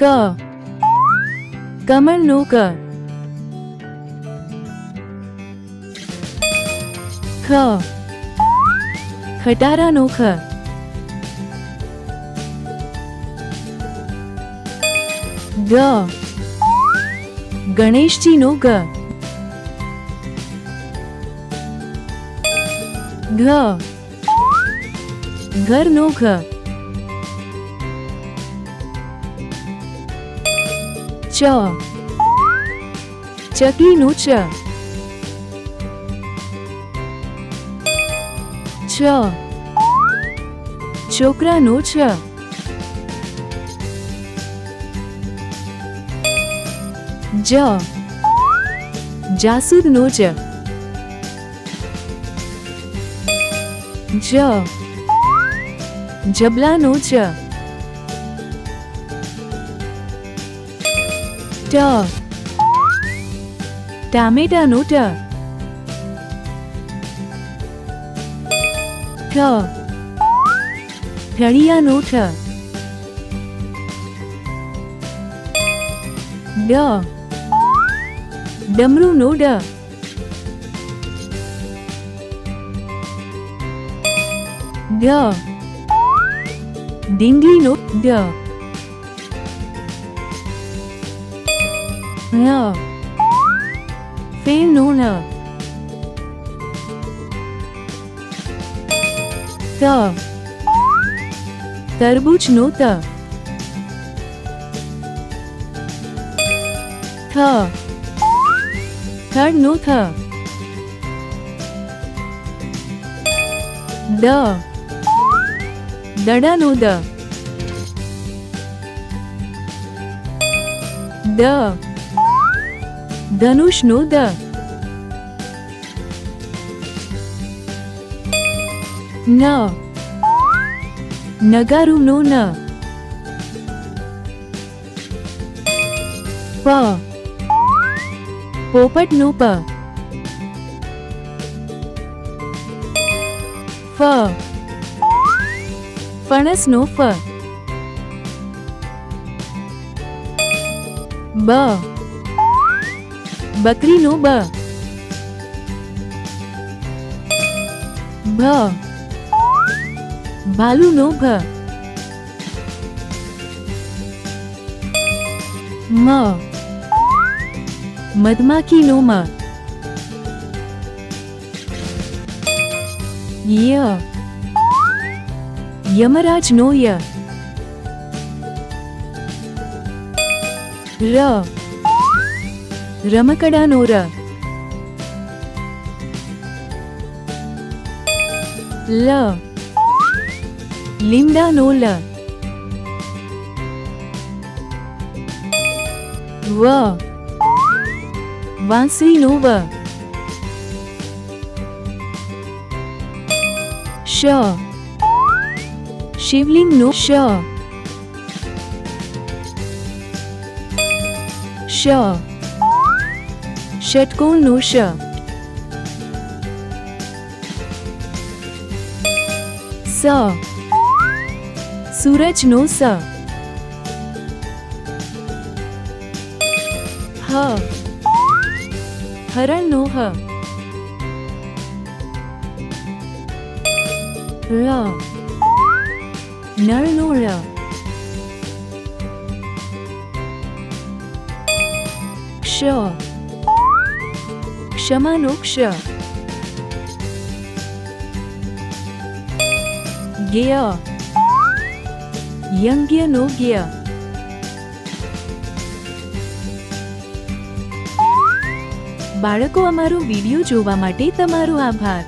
क। कमल नो क। ख। खटारा नो ख। ग। गणेश जी नो ग। घर नो घर ચ. ચકલીનો ચ. છ નું છ જ. જાસૂદનો જ. જ. જબલાનું જ. ટ ટામેટાનો ટ ઠ ઠળિયાનો ઠ ડ ડમરૂનો ડ ઢ ડીંગલીનું ડ ણ ફેરનો ણ ત તરબૂચનો ત થ થડનો થ દ દડાનો દ દ ધનુષનો દ ન નગારુનો ન પ પોપટનો પ ફ ફણસનો ફ બ બકરીનો બ ભ ભાલુનો ભ મ મધમાખીનો મ ય યમરાજનો ય ર રમકડાનો ર લ લીમડાનો લ વ વાંસળીનો વ શ શિવલિંગનો શ શ ષટકોણનો શ સ સૂરજનો સ હ હરણનો હ ર નળનો ર ક્ષ ક્ષમાનો ક્ષ જ્ઞ યજ્ઞનો જ્ઞ બાળકો અમારો વિડિયો જોવા માટે તમારો આભાર